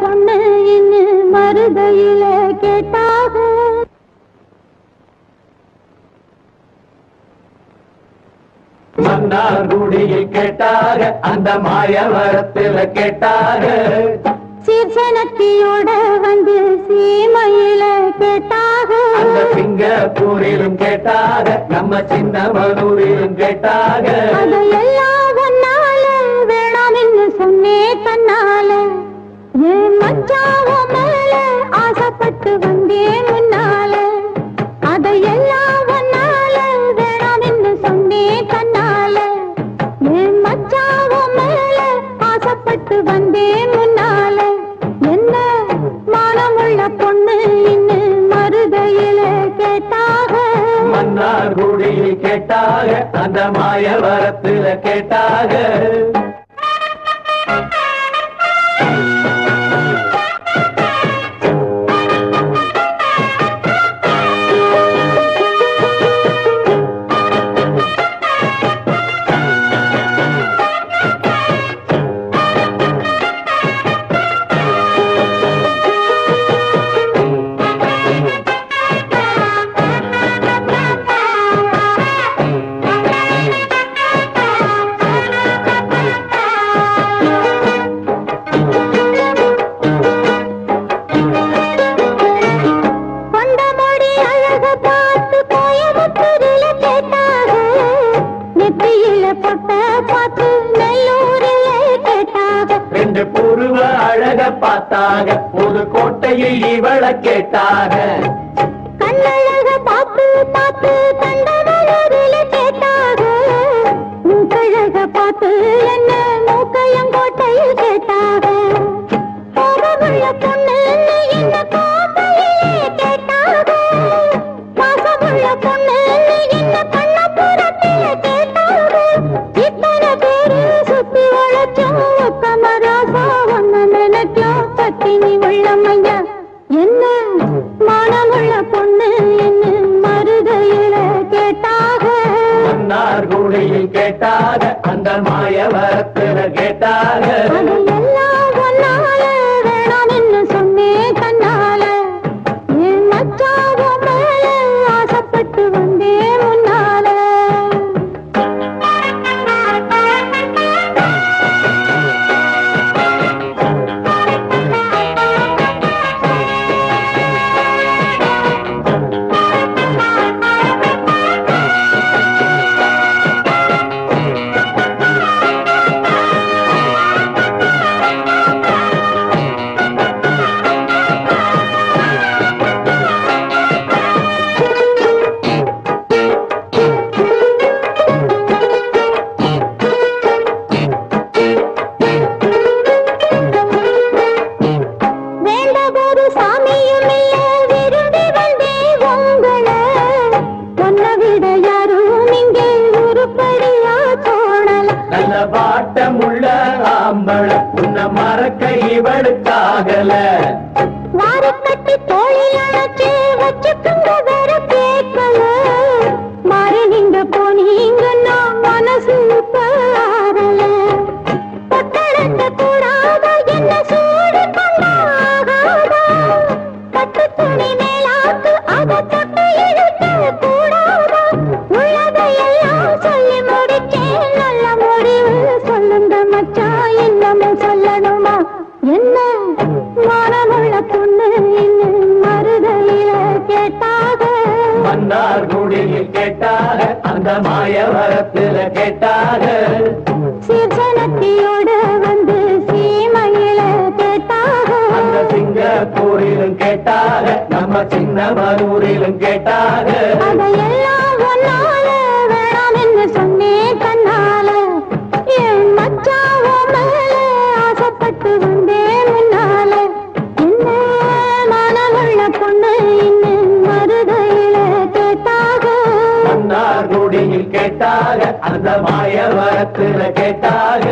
பொண்ணு இன்னு மருதையில கேட்டாக? மன்னார்குடியில் கேட்டாக அந்த மாயவரத்தில் கேட்டாக. சீர்சனத்தியோட வந்து சீமையில கேட்டாக? அந்த சிங்கப்பூரிலும் கேட்டாக நம்ம சின்ன மனூரிலும் கேட்டாக கேட்டார் குடியில் கேட்டாக அந்த மாய வரத்துல கேட்டாக. பார்த்தாக. ஒரு கோட்டையில் இவள கேட்டாக கண்ணழக பார்த்து பார்த்து கண்டவளே கேட்டாக. பார்த்து என்ன கேட்டாத வழுக்காகல வாரக்கட்டி வச்சு வச்சுக்கின்றத என்ன மனமுள்ள பொண்ணு மருதையில கேட்டாக? மன்னார் குடியில் கேட்டாக அந்த மாயவரத்தில் கேட்டாக. சிவனத்தியோடு வந்து சீமையில கேட்டாக? அந்த சிங்கப்பூரிலும் அந்த மாய வரத்துல கேட்டாக